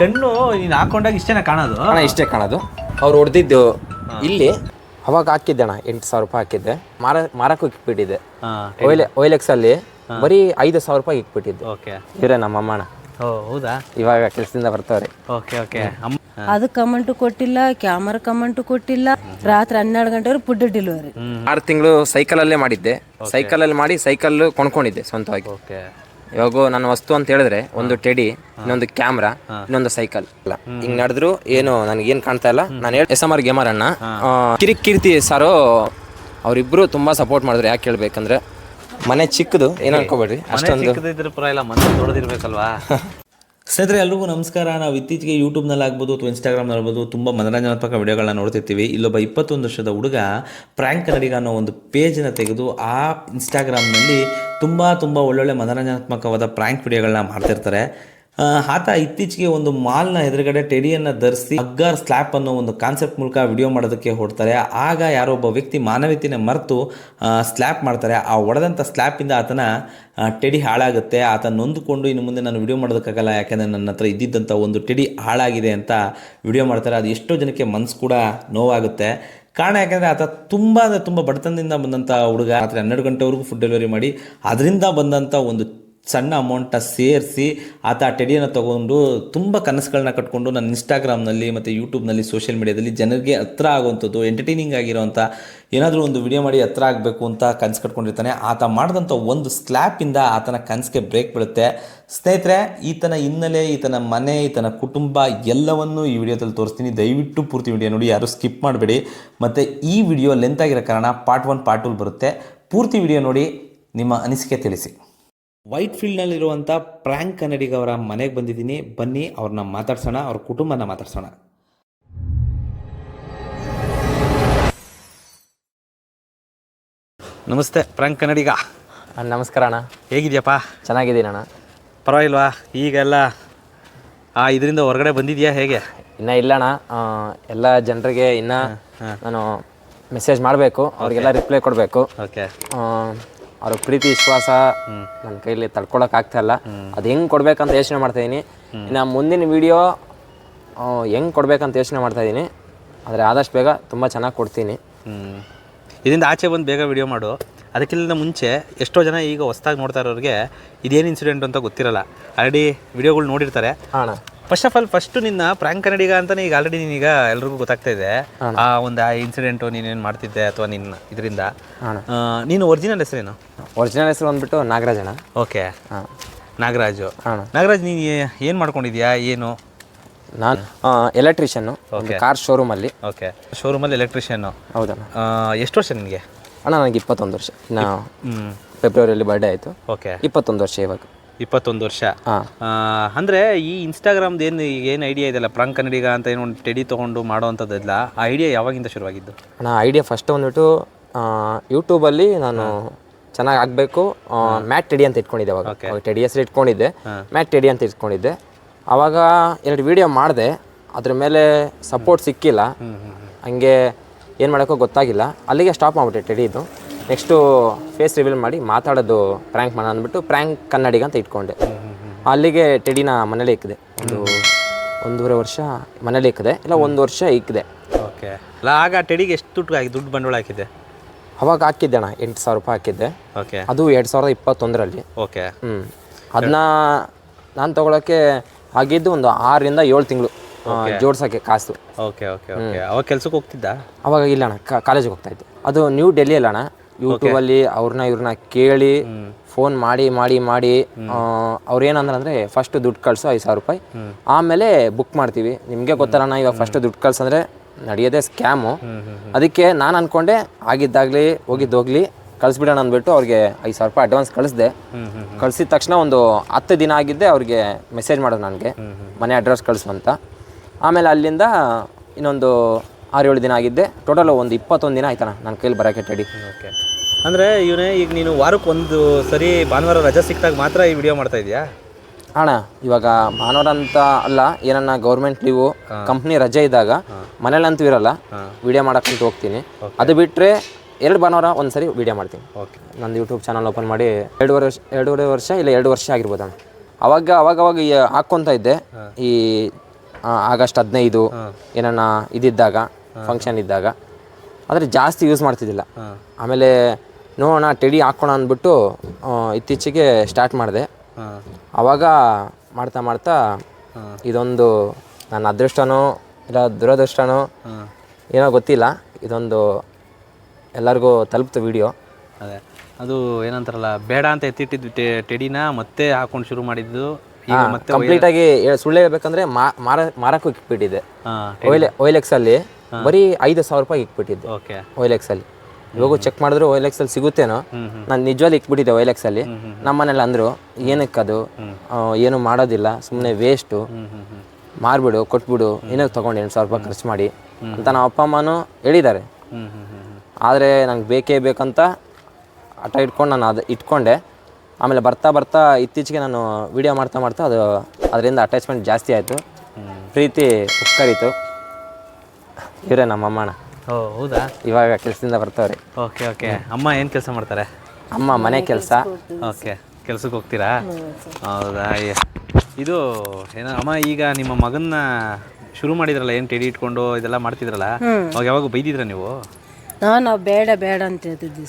ಕಣ್ಣು ನೀನು ಹಾಕೊಂಡಾಗ ಇಷ್ಟೇನ ಕಾಣೋದು? ಅಣ್ಣ ಇಷ್ಟೇ ಕಾಣೋದು. ಅವ್ರು ಹೊಡೆದಿದ್ದು ಇಲ್ಲಿ. ಅವಾಗ ಹಾಕಿದ್ದೆ ಅಣ್ಣ ಎಂಟು ಸಾವಿರ ರೂಪಾಯಿ ಹಾಕಿದ್ದೆ. ಮಾರ ಮಾರಕ್ಕೂ ಇಕ್ಬಿಟ್ಟಿದ್ದೆ. ಒಯ್ಲೆ ಓಯ್ಲೆ ಓಯ್ಲೆಕ್ಸ್ ಅಲ್ಲಿ ಬರೀ ಐದು ಸಾವಿರ ರೂಪಾಯಿ ಇಕ್ಬಿಟ್ಟಿದ್ದೆ. ಓಕೆ. ಇವರೇ ನಮ್ಮ ಅಮ್ಮಣ್ಣ. ಓ ಹೌದಾ? ಇವಾಗ ಕೆಲಸದಿಂದ ಬರ್ತಾವ್ರಿ. Okay okay. ಅಮ್ಮ ಅದು ಕಮೆಂಟು ಕೊಟ್ಟಿಲ್ಲ ಕ್ಯಾಮರಾ ಕಮೆಂಟು ಕೊಟ್ಟಿಲ್ಲ. ರಾತ್ರಿ ಹನ್ನೆರಡು ಗಂಟೆವರೆಗೆ ಫುಡ್ ಡೆಲಿವರಿ ಆರು ತಿಂಗಳು ಸೈಕಲಲ್ಲೇ ಮಾಡಿದ್ದೆ. ಸೈಕಲ್ ಅಲ್ಲಿ ಮಾಡಿ ಸೈಕಲ್ ಕೊಂಡ್ಕೊಂಡಿದ್ದೆ ಸ್ವಂತವಾಗಿ. ಓಕೆ. ಇವಾಗ ನನ್ನ ವಸ್ತು ಅಂತ ಹೇಳಿದ್ರೆ ಒಂದು ಟೆಡಿ ಇನ್ನೊಂದು ಕ್ಯಾಮ್ರಾ ಇನ್ನೊಂದು ಸೈಕಲ್. ಇಲ್ಲ ಹಿಂಗ್ ನಡೆದ್ರು ಏನು ನನಗೇನು ಕಾಣ್ತಾ ಇಲ್ಲ. ನಾನು ಹೇಳಿ ಎಸ್ ಎಂ ಆರ್ ಗೇಮರ್ ಅಣ್ಣ. ಕಿರಿ ಕಿರಿಕ್ ಕೀರ್ತಿ ಸಾರು ಅವರಿಬ್ರು ತುಂಬಾ ಸಪೋರ್ಟ್ ಮಾಡಿದ್ರು. ಯಾಕೆ ಹೇಳ್ಬೇಕಂದ್ರೆ ಮನೆ ಚಿಕ್ಕದು ಏನ್ ಅನ್ಕೋಬೇಡ್ರಿ? ಅಷ್ಟೊಂದು. ಪರವಾಗಿಲ್ಲ ಮನೆ ದೊಡ್ಡದಿರ್ಬೇಕಲ್ವಾ ಸ್ನೇಹಿತರೆ, ಎಲ್ರಿಗೂ ನಮಸ್ಕಾರ. ನಾವು ಇತ್ತೀಚೆಗೆ ಯೂಟ್ಯೂಬ್ನಲ್ಲಿ ಆಗ್ಬೋದು ಅಥವಾ ಇನ್ಸ್ಟಾಗ್ರಾಮ್ನಲ್ಲಿ ಆಗ್ಬೋದು ತುಂಬ ಮನರಂಜನಾತ್ಮಕ ವಿಡಿಯೋಗಳನ್ನ ನೋಡ್ತಿರ್ತೀವಿ. ಇಲ್ಲೊಬ್ಬ ಇಪ್ಪತ್ತೊಂದು ವರ್ಷದ ಹುಡುಗ ಪ್ರ್ಯಾಂಕ್ ಕನ್ನಡಿಗ ಅನ್ನೋ ಒಂದು ಪೇಜನ್ನು ತೆಗೆದು ಆ ಇನ್ಸ್ಟಾಗ್ರಾಮ್ನಲ್ಲಿ ತುಂಬ ತುಂಬ ಒಳ್ಳೊಳ್ಳೆ ಮನರಂಜನಾತ್ಮಕವಾದ ಪ್ರ್ಯಾಂಕ್ ವಿಡಿಯೋಗಳನ್ನ ಮಾಡ್ತಿರ್ತಾರೆ. ಆತ ಇತ್ತೀಚೆಗೆ ಒಂದು ಮಾಲ್ನ ಎದುರುಗಡೆ ಟೆಡಿಯನ್ನು ಧರಿಸಿ ಅಗ್ಗಾರ್ ಸ್ಲ್ಯಾಪ್ ಅನ್ನೋ ಒಂದು ಕಾನ್ಸೆಪ್ಟ್ ಮೂಲಕ ವಿಡಿಯೋ ಮಾಡೋದಕ್ಕೆ ಹೊಡ್ತಾರೆ ಆಗ ಯಾರೋ ಒಬ್ಬ ವ್ಯಕ್ತಿ ಮಾನವೀಯತೆನ ಮರೆತು ಸ್ಲ್ಯಾಪ್ ಮಾಡ್ತಾರೆ. ಆ ಒಡೆದಂಥ ಸ್ಲ್ಯಾಪಿಂದ ಆತನ ಟೆಡಿ ಹಾಳಾಗುತ್ತೆ. ಆತ ನೊಂದುಕೊಂಡು ಇನ್ನು ಮುಂದೆ ನಾನು ವಿಡಿಯೋ ಮಾಡೋದಕ್ಕಾಗಲ್ಲ, ಯಾಕೆಂದರೆ ನನ್ನ ಹತ್ರ ಇದ್ದಿದ್ದಂಥ ಒಂದು ಟೆಡಿ ಹಾಳಾಗಿದೆ ಅಂತ ವಿಡಿಯೋ ಮಾಡ್ತಾರೆ. ಅದು ಎಷ್ಟೋ ಜನಕ್ಕೆ ಮನಸ್ಸು ಕೂಡ ನೋವಾಗುತ್ತೆ. ಕಾರಣ ಯಾಕೆಂದರೆ ಆತ ತುಂಬ ಅಂದರೆ ತುಂಬ ಬಡತನದಿಂದ ಬಂದಂಥ ಹುಡುಗ. ರಾತ್ರಿ ಹನ್ನೆರಡು ಗಂಟೆವರೆಗೂ ಫುಡ್ ಡೆಲಿವರಿ ಮಾಡಿ, ಅದರಿಂದ ಬಂದಂಥ ಒಂದು ಸಣ್ಣ ಅಮೌಂಟ ಸೇರಿಸಿ ಆತ ಆ ಟೆಡಿಯನ್ನು ತಗೊಂಡು ತುಂಬ ಕನಸುಗಳನ್ನ ಕಟ್ಕೊಂಡು ನನ್ನ ಇನ್ಸ್ಟಾಗ್ರಾಮ್ನಲ್ಲಿ ಮತ್ತು ಯೂಟ್ಯೂಬ್ನಲ್ಲಿ ಸೋಷಿಯಲ್ ಮೀಡಿಯಾದಲ್ಲಿ ಜನರಿಗೆ ಹತ್ರ ಆಗುವಂಥದ್ದು ಎಂಟರ್ಟೈನಿಂಗ್ ಆಗಿರೋವಂಥ ಏನಾದರೂ ಒಂದು ವಿಡಿಯೋ ಮಾಡಿ ಹತ್ರ ಆಗಬೇಕು ಅಂತ ಕನಸು ಕಟ್ಕೊಂಡಿರ್ತಾನೆ. ಆತ ಮಾಡಿದಂಥ ಒಂದು ಸ್ಲ್ಯಾಪಿಂದ ಆತನ ಕನಸಿಗೆ ಬ್ರೇಕ್ ಬೀಳುತ್ತೆ. ಸ್ನೇಹಿತರೆ, ಈತನ ಹಿನ್ನೆಲೆ, ಈತನ ಮನೆ, ಈತನ ಕುಟುಂಬ ಎಲ್ಲವನ್ನೂ ಈ ವಿಡಿಯೋದಲ್ಲಿ ತೋರಿಸ್ತೀನಿ. ದಯವಿಟ್ಟು ಪೂರ್ತಿ ವಿಡಿಯೋ ನೋಡಿ, ಯಾರು ಸ್ಕಿಪ್ ಮಾಡಬೇಡಿ. ಮತ್ತು ಈ ವಿಡಿಯೋ ಲೆಂತ್ ಆಗಿರೋ ಕಾರಣ ಪಾರ್ಟ್ ಒನ್ ಪಾರ್ಟ್ ಟೂಲ್ ಬರುತ್ತೆ. ಪೂರ್ತಿ ವಿಡಿಯೋ ನೋಡಿ, ನಿಮ್ಮ ಅನಿಸಿಕೆ ತಿಳಿಸಿ. ವೈಟ್ ಫೀಲ್ಡ್ನಲ್ಲಿರುವಂಥ ಪ್ರ್ಯಾಂಕ್ ಕನ್ನಡಿಗ ಅವರ ಮನೆಗೆ ಬಂದಿದ್ದೀನಿ. ಬನ್ನಿ ಅವ್ರನ್ನ ಮಾತಾಡ್ಸೋಣ ಅವ್ರ ಕುಟುಂಬನ ಮಾತಾಡ್ಸೋಣ. ನಮಸ್ತೆ ಪ್ರ್ಯಾಂಕ್ ಕನ್ನಡಿಗ. ನಮಸ್ಕಾರ ಅಣ್ಣ. ಹೇಗಿದ್ಯಪ್ಪ? ಚೆನ್ನಾಗಿದ್ದೀನಿ ಅಣ್ಣ. ಪರವಾಗಿಲ್ವಾ? ಈಗೆಲ್ಲ ಆ ಇದರಿಂದ ಹೊರಗಡೆ ಬಂದಿದ್ಯಾ ಹೇಗೆ? ಇನ್ನೂ ಇಲ್ಲ ಅಣ್ಣ. ಎಲ್ಲ ಜನರಿಗೆ ಇನ್ನೂ ನಾನು ಮೆಸೇಜ್ ಮಾಡಬೇಕು. ಅವ್ರಿಗೆಲ್ಲ ರಿಪ್ಲೈ ಕೊಡಬೇಕು. ಓಕೆ ಅವ್ರ ಪ್ರೀತಿ ವಿಶ್ವಾಸ ನನ್ನ ಕೈಲಿ ತಡ್ಕೊಳಕ್ ಆಗ್ತಾ ಇಲ್ಲ. ಅದು ಹೆಂಗ್ ಕೊಡ್ಬೇಕಂತ ಯೋಚನೆ ಮಾಡ್ತಾ ಇದೀನಿ. ಇನ್ನು ಮುಂದಿನ ವಿಡಿಯೋ ಹೆಂಗ್ ಕೊಡ್ಬೇಕಂತ ಯೋಚನೆ ಮಾಡ್ತಾ ಇದೀನಿ. ಆದರೆ ಆದಷ್ಟು ಬೇಗ ತುಂಬ ಚೆನ್ನಾಗಿ ಕೊಡ್ತೀನಿ. ಇದರಿಂದ ಆಚೆ ಬಂದು ಬೇಗ ವಿಡಿಯೋ ಮಾಡು. ಅದಕ್ಕಿಂತ ಮುಂಚೆ ಎಷ್ಟೋ ಜನ ಈಗ ಹೊಸ್ದಾಗಿ ನೋಡ್ತಾ ಇರೋರಿಗೆ ಇದೇನು ಇನ್ಸಿಡೆಂಟ್ ಅಂತ ಗೊತ್ತಿರಲ್ಲ. ಆಲ್ರೆಡಿ ವಿಡಿಯೋಗಳು ನೋಡಿರ್ತಾರೆ. ಫಸ್ಟ್ ಆಫ್ ಆಲ್ ಫಸ್ಟ್ ನಿನ್ನ ಪ್ರಾಂಕ್ ಕನ್ನಡಿಗ ಅಂತಾನೆ ಈಗ ಆಲ್ರೆಡಿ ನೀನೀಗ ಎಲ್ರಿಗೂ ಗೊತ್ತಾಗ್ತಾ ಇದೆ. ಆ ಒಂದು ಆ ಇನ್ಸಿಡೆಂಟು ನೀನೇನು ಮಾಡ್ತಿದ್ದೆ ಅಥವಾ ನಿನ್ನ ಇದರಿಂದ? ನೀನು ಒರಿಜಿನಲ್ ಹೆಸರೇನು? ಒರಿಜಿನಲ್ ಹೆಸರು ಬಂದ್ಬಿಟ್ಟು ನಾಗರಾಜಣ್ಣ ಅಣ್ಣ. ಓಕೆ ನಾಗರಾಜು. ನಾಗರಾಜ್ ನೀನು ಏನು ಮಾಡ್ಕೊಂಡಿದ್ಯಾ? ಏನು? ನಾನು ಎಲೆಕ್ಟ್ರಿಷಿಯನ್ನು ಕಾರ್ ಶೋರೂಮಲ್ಲಿ ಓಕೆ ಶೋರೂಮಲ್ಲಿ ಎಲೆಕ್ಟ್ರಿಷಿಯನ್ನು ಹೌದಣ್ಣ. ಎಷ್ಟು ವರ್ಷ ನಿನಗೆ? ಅಣ್ಣ ನನಗೆ ಇಪ್ಪತ್ತೊಂದು ವರ್ಷ. ನಾ ಫೆಬ್ರವರಿಯಲ್ಲಿ ಬರ್ಡೇ ಆಯಿತು. ಓಕೆ ಇಪ್ಪತ್ತೊಂದು ವರ್ಷ ಇವಾಗ. ಇಪ್ಪತ್ತೊಂದು ವರ್ಷ. ಅಂದರೆ ಈ ಇನ್ಸ್ಟಾಗ್ರಾಮ್ದು ಏನು ಏನು ಐಡಿಯಾ ಇದೆಯಲ್ಲ? ಪ್ರಾಂಕ್ ಕನ್ನಡಿಗ ಅಂತ ಏನೋ ಒಂದು ಟೆಡಿ ತೊಗೊಂಡು ಮಾಡೋವಂಥದ್ದೆಲ್ಲ ಆ ಐಡಿಯಾ ಯಾವಾಗಿಂದ ಶುರುವಾಗಿದ್ದು? ಅಣ್ಣ ಐಡಿಯಾ ಫಸ್ಟ್ ಬಂದ್ಬಿಟ್ಟು ಯೂಟ್ಯೂಬಲ್ಲಿ ನಾನು ಚೆನ್ನಾಗಿ ಆಗಬೇಕು ಮ್ಯಾಟ್ ಟೆಡಿ ಅಂತ ಇಟ್ಕೊಂಡಿದ್ದೆ ಅವಾಗ. ಅವಾಗ ಟೆಡಿ ಹೆಸರು ಇಟ್ಕೊಂಡಿದ್ದೆ. ಮ್ಯಾಟ್ ಟೆಡಿ ಅಂತ ಇಟ್ಕೊಂಡಿದ್ದೆ. ಆವಾಗ ಎರಡು ವಿಡಿಯೋ ಮಾಡಿದೆ. ಅದ್ರ ಮೇಲೆ ಸಪೋರ್ಟ್ ಸಿಕ್ಕಿಲ್ಲ. ಹಂಗೆ ಏನು ಮಾಡೋಕ್ಕೋ ಗೊತ್ತಾಗಿಲ್ಲ. ಅಲ್ಲಿಗೆ ಸ್ಟಾಪ್ ಮಾಡಿಬಿಟ್ಟೆ ಟೆಡಿದು ನೆಕ್ಸ್ಟು ಫೇಸ್ ರಿವೀಲ್ ಮಾಡಿ ಮಾತಾಡೋದು ಪ್ರ್ಯಾಂಕ್ ಮಾಡೋಣ ಅಂದ್ಬಿಟ್ಟು ಪ್ರ್ಯಾಂಕ್ ಕನ್ನಡಿಗ ಅಂತ ಇಟ್ಕೊಂಡೆ. ಅಲ್ಲಿಗೆ ಟೆಡಿನ ಮನೇಲಿ ಇಕ್ಕಿದೆ. ಒಂದು ಒಂದೂವರೆ ವರ್ಷ ಮನೇಲಿ ಇಕ್ಕಿದೆ. ಇಲ್ಲ ಒಂದು ವರ್ಷ ಇಕ್ಕಿದೆ. ಓಕೆ. ಅಲ್ಲ ಆಗ ಟೆಡಿಗೆ ಎಷ್ಟು ದುಡ್ಡು ಹಾಕಿ ದುಡ್ಡು ಬಂಡವಾಳ ಹಾಕಿದ್ದೆ? ಅವಾಗ ಹಾಕಿದ್ದೆ ಅಣ್ಣ ಎಂಟು ಸಾವಿರ ರೂಪಾಯಿ ಹಾಕಿದ್ದೆ. ಓಕೆ. ಅದು ಎರಡು ಸಾವಿರದ ಇಪ್ಪತ್ತೊಂದರಲ್ಲಿ. ಓಕೆ. ಹ್ಞೂ ಅದನ್ನ ನಾನು ತೊಗೊಳಕ್ಕೆ ಆಗಿದ್ದು ಒಂದು ಆರರಿಂದ ಏಳು ತಿಂಗಳು ಜೋಡ್ಸೋಕ್ಕೆ ಕಾಸು. Okay okay okay. ಅವಾಗ ಕೆಲ್ಸಕ್ಕೆ ಹೋಗ್ತಿದ್ದ? ಅವಾಗ ಇಲ್ಲ ಅಣ್ಣ ಕಾಲೇಜಿಗೆ ಹೋಗ್ತಾ ಇದ್ದೆ. ಅದು ನ್ಯೂ ಡೆಲ್ಲಿ ಅಲ್ಲ ಅಣ್ಣ. ಯೂಟ್ಯೂಬಲ್ಲಿ ಅವ್ರನ್ನ ಇವ್ರನ್ನ ಕೇಳಿ ಫೋನ್ ಮಾಡಿ ಮಾಡಿ ಮಾಡಿ ಅವ್ರು ಏನಂದ್ರೆ ಅಂದರೆ ಫಸ್ಟ್ ದುಡ್ಡು ಕಳಿಸು ಐದು ಸಾವಿರ ರೂಪಾಯಿ. ಆಮೇಲೆ ಬುಕ್ ಮಾಡ್ತೀವಿ. ನಿಮಗೆ ಗೊತ್ತಲ್ಲ ಇವಾಗ ಫಸ್ಟ್ ದುಡ್ಡು ಕಳ್ಸಂದ್ರೆ ನಡೆಯೋದೇ ಸ್ಕ್ಯಾಮು ಅದಕ್ಕೆ ನಾನು ಅನ್ಕೊಂಡೆ ಆಗಿದ್ದಾಗಲಿ ಹೋಗಿದ್ದೋಗ್ಲಿ ಕಳಿಸ್ಬಿಡೋಣ ಅಂದ್ಬಿಟ್ಟು ಅವ್ರಿಗೆ ಐದು ಸಾವಿರ ರೂಪಾಯಿ ಅಡ್ವಾನ್ಸ್ ಕಳಿಸ್ದೆ. ಕಳಿಸಿದ ತಕ್ಷಣ ಒಂದು ಹತ್ತು ದಿನ ಆಗಿದ್ದೆ ಅವ್ರಿಗೆ ಮೆಸೇಜ್ ಮಾಡೋದು ನನಗೆ. ಮನೆ ಅಡ್ರೆಸ್ ಕಳಿಸು ಅಂತ. ಆಮೇಲೆ ಅಲ್ಲಿಂದ ಇನ್ನೊಂದು ಆರು ಏಳು ದಿನ ಆಗಿದ್ದೆ. ಟೋಟಲ್ ಒಂದು ಇಪ್ಪತ್ತೊಂದು ದಿನ ಆಯ್ತಣ್ಣ ನನ್ನ ಕೈಲಿ ಬರೋಕೆ ಟೆಡಿ ಓಕೆ ಅಂದರೆ ಇವನೇ ಈಗ ನೀನು ವಾರಕ್ಕೆ ಒಂದು ಸರಿ ಭಾನುವಾರ ರಜಾ ಸಿಕ್ಕಿದಾಗ ಮಾತ್ರ ಈ ವಿಡಿಯೋ ಮಾಡ್ತಾ ಇದೆಯಾ? ಅಣ್ಣ ಇವಾಗ ಭಾನುವಾರ ಅಂತ ಅಲ್ಲ ಏನನ್ನ ಗೌರ್ಮೆಂಟ್ ಲೀವು ಕಂಪ್ನಿ ರಜೆ ಇದ್ದಾಗ ಮನೇಲಂತೂ ಇರಲ್ಲ ವಿಡಿಯೋ ಮಾಡಕ್ಕಂತ ಹೋಗ್ತೀನಿ. ಅದು ಬಿಟ್ಟರೆ ಎರಡು ಭಾನುವಾರ ಒಂದು ಸರಿ ವಿಡಿಯೋ ಮಾಡ್ತೀನಿ. ಓಕೆ ನಂದು ಯೂಟ್ಯೂಬ್ ಚಾನಲ್ ಓಪನ್ ಮಾಡಿ ಎರಡೂವರೆ ವರ್ಷ ಎರಡೂವರೆ ವರ್ಷ ಇಲ್ಲ ಎರಡು ವರ್ಷ ಆಗಿರ್ಬೋದು ಅಣ್ಣ. ಅವಾಗ ಅವಾಗ ಅವಾಗ ಈ ಹಾಕ್ಕೊಂತ ಇದ್ದೆ. ಈ ಆಗಸ್ಟ್ ಹದಿನೈದು ಏನನ್ನ ಇದಿದ್ದಾಗ ಫಂಕ್ಷನ್ ಇದ್ದಾಗ. ಆದರೆ ಜಾಸ್ತಿ ಯೂಸ್ ಮಾಡ್ತಿದ್ದಿಲ್ಲ. ಆಮೇಲೆ ನೋಡೋಣ ಟೆಡಿ ಹಾಕೋಣ ಅಂದ್ಬಿಟ್ಟು ಇತ್ತೀಚೆಗೆ ಸ್ಟಾರ್ಟ್ ಮಾಡಿದೆ. ಆವಾಗ ಮಾಡ್ತಾ ಮಾಡ್ತಾ ಇದೊಂದು ನನ್ನ ಅದೃಷ್ಟನೋ ಇಲ್ಲ ದುರದೃಷ್ಟನೋ ಏನೋ ಗೊತ್ತಿಲ್ಲ. ಇದೊಂದು ಎಲ್ಲರಿಗೂ ತಲುಪ್ತು ವಿಡಿಯೋ ಅದೇ. ಅದು ಏನಂತಾರಲ್ಲ ಬೇಡ ಅಂತ ಎತ್ತಿಟ್ಟಿದ್ದು ಟೆಡಿನ ಮತ್ತೆ ಹಾಕೊಂಡು ಶುರು ಮಾಡಿದ್ದು. ಮತ್ತೆ ಕಂಪ್ಲೀಟಾಗಿ ಸುಳ್ಳು ಹೇಳ್ಬೇಕಂದ್ರೆ ಮಾರಕ್ಕೂ ಇಕ್ಬಿಟ್ಟಿದ್ದೆ. ಹಾಂ ಓಯ್ಲೆ ಓಯ್ಲೆಕ್ಸ್ ಅಲ್ಲಿ ಬರೀ ಐದು ಸಾವಿರ ರೂಪಾಯಿ ಇಕ್ಬಿಟ್ಟಿದ್ದೆ. ಓಕೆ ಓಯ್ಲೆಕ್ಸ್ ಅಲ್ಲಿ. ಇವಾಗೂ ಚೆಕ್ ಮಾಡಿದ್ರು ಓಯ್ಲೆಕ್ಸ್ ಅಲ್ಲಿ ಸಿಗುತ್ತೇನೋ. ನಾನು ನಿಜವಾಗಿ ಇಟ್ಬಿಟ್ಟಿದ್ದೆ ಓಯ್ಲೆಕ್ಸ್ ಅಲ್ಲಿ. ನಮ್ಮ ಮನೇಲಿ ಅಂದ್ರು ಏನಕ್ಕೆ ಅದು? ಆ, ಏನು ಮಾಡೋದಿಲ್ಲ ಸುಮ್ಮನೆ ವೇಸ್ಟು ಮಾರ್ಬಿಡು ಕೊಟ್ಬಿಡು ಏನಕ್ಕೆ ತಗೊಂಡು ಎಂಟು ಸಾವಿರ ರೂಪಾಯಿ ಖರ್ಚು ಮಾಡಿ? ಅಂತ ನಮ್ಮ ಅಪ್ಪ ಅಮ್ಮನೂ ಹೇಳಿದ್ದಾರೆ. ಆದರೆ ನಂಗೆ ಬೇಕೇ ಬೇಕಂತ ಹಠ ಇಟ್ಕೊಂಡು ನಾನು ಅದು ಇಟ್ಕೊಂಡೆ. ಆಮೇಲೆ ಬರ್ತಾ ಬರ್ತಾ ಇತ್ತೀಚೆಗೆ ನಾನು ವಿಡಿಯೋ ಮಾಡ್ತಾ ಮಾಡ್ತಾ ಅದು ಅದರಿಂದ ಅಟ್ಯಾಚ್ಮೆಂಟ್ ಜಾಸ್ತಿ ಆಯಿತು. ಪ್ರೀತಿ ಉಕ್ಕರಿತು. ಇವರೇ ನಮ್ಮ ಓ ಹೌದಾ? ಇವಾಗ ಕೆಲಸದಿಂದ ಬರ್ತಾವ್ರಿ. Okay okay. ಅಮ್ಮ ಏನು ಕೆಲಸ ಮಾಡ್ತಾರೆ? ಅಮ್ಮ ಮನೆ ಕೆಲಸ. ಓಕೆ. ಕೆಲ್ಸಕ್ಕೆ ಹೋಗ್ತೀರಾ? ಹೌದಾ ಇದು ಏನೋ ಅಮ್ಮ ಈಗ ನಿಮ್ಮ ಮಗನ್ನ ಶುರು ಮಾಡಿದ್ರಲ್ಲ ಏನು ಟೆಡಿ ಇಟ್ಕೊಂಡು ಇದೆಲ್ಲ ಮಾಡ್ತಿದ್ರಲ್ಲ? ಅವಾಗ ಯಾವಾಗ ಬೈದಿದ್ರ ನೀವು? ನಾವು ನಾವು ಬೇಡ ಬೇಡ ಅಂತ ಹೇಳ್ತಿದ್ವಿ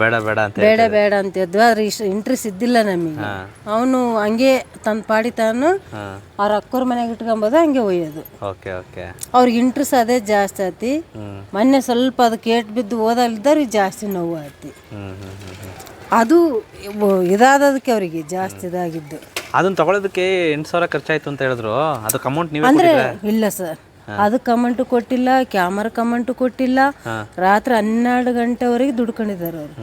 ಬೇಡ ಬೇಡ ಅಂತ ಬೇಡ ಬೇಡ ಅಂತ ಇದ್ವಿ ಆದ್ರೆ ಇಷ್ಟು ಇಂಟ್ರೆಸ್ಟ್ ಇದ್ದಿಲ್ಲ ನಮಗೆ. ಅವನು ಹಂಗೆ ತನ್ನ ಪಾಡಿ ತಾನು ಅವ್ರ ಅಕ್ಕವ್ರ ಮನೆಗೆ ಇಟ್ಕೊಂಬೋದು ಹಂಗೆ ಒಯ್ಯೋದು. Okay okay. ಅವ್ರಿಗೆ ಇಂಟ್ರೆಸ್ಟ್ ಅದೇ ಜಾಸ್ತಿ ಆತಿ. ಮೊನ್ನೆ ಸ್ವಲ್ಪ ಅದು ಕೇಟ್ ಬಿದ್ದು ಓದಲ್ದಾರ ಜಾಸ್ತಿ ನೋವು ಆತಿ. ಅದು ಇದಾದದಕ್ಕೆ ಅವರಿಗೆ ಜಾಸ್ತಿ ಇದಾಗಿದ್ದು. ಅದನ್ನ ತಗೊಳ್ಳೋದಕ್ಕೆ ಎಂಟು ಸಾವಿರ ಖರ್ಚಾಯ್ತು ಅಂತ ಹೇಳಿದ್ರು. ಅದಕ್ಕೆ ಅಮೌಂಟ್ ನೀವು ಅಂದ್ರೆ ಇಲ್ಲ ಸರ್. ಅದು ಕಮೆಂಟ್ ಕೊಟ್ಟಿಲ್ಲ ಕ್ಯಾಮರಾ ಕಮೆಂಟ್ ಕೊಟ್ಟಿಲ್ಲ. ರಾತ್ರಿ ಹನ್ನೆರಡು ಗಂಟೆವರೆಗೆ ದುಡ್ಕೊಂಡಿದ್ದಾರೆ ಅವರು.